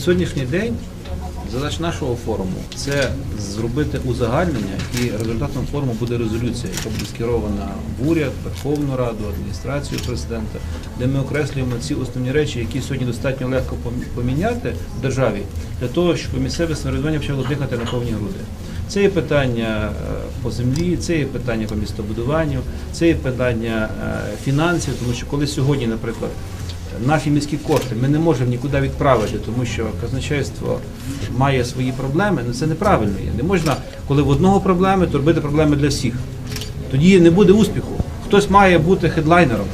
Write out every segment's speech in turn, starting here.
сьогоднішній день задач нашого форуму це зробити узагальнення, і результатом форуму буде резолюція, яка буде скерована в уряд, Верховну Раду, адміністрацію президента, де ми окреслюємо ці основні речі, які сьогодні достатньо легко пом- поміняти в державі для того, щоб місцеве самоврядування почало дихати на повні груди. Це є питання е, по землі, це є питання по містобудуванню, це є питання е, фінансів, тому що коли сьогодні, наприклад, наші міські кошти ми не можемо нікуди відправити, тому що казначейство має свої проблеми, ну це неправильно є. Не можна, коли в одного проблеми, то робити проблеми для всіх. Тоді не буде успіху. Хтось має бути хедлайнером.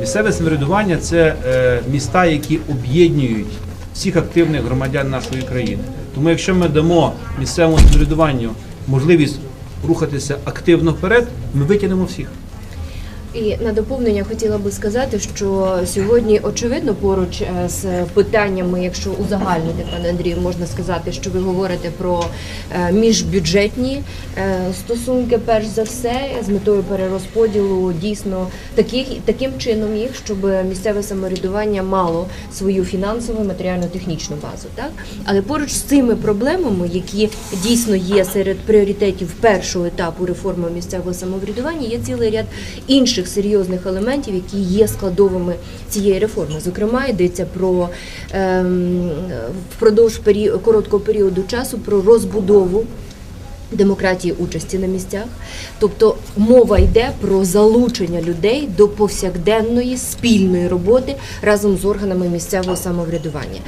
Місцеве самоврядування це е, міста, які об'єднують всіх активних громадян нашої країни. Тому якщо ми дамо місцевому самоврядуванню можливість рухатися активно вперед, ми витягнемо всіх. І на доповнення хотіла би сказати, що сьогодні очевидно поруч е, з питаннями, якщо узагальнити, пане Андрію, можна сказати, що ви говорите про е, міжбюджетні е, стосунки, перш за все, з метою перерозподілу дійсно таких таким чином їх, щоб місцеве самоврядування мало свою фінансову матеріально-технічну базу. Так але поруч з цими проблемами, які дійсно є серед пріоритетів першого етапу реформи місцевого самоврядування, є цілий ряд інших серйозних елементів, які є складовими цієї реформи. Зокрема, йдеться про ем, впродовж пері... короткого періоду часу про розбудову. Демократії участі на місцях, тобто мова йде про залучення людей до повсякденної спільної роботи разом з органами місцевого самоврядування.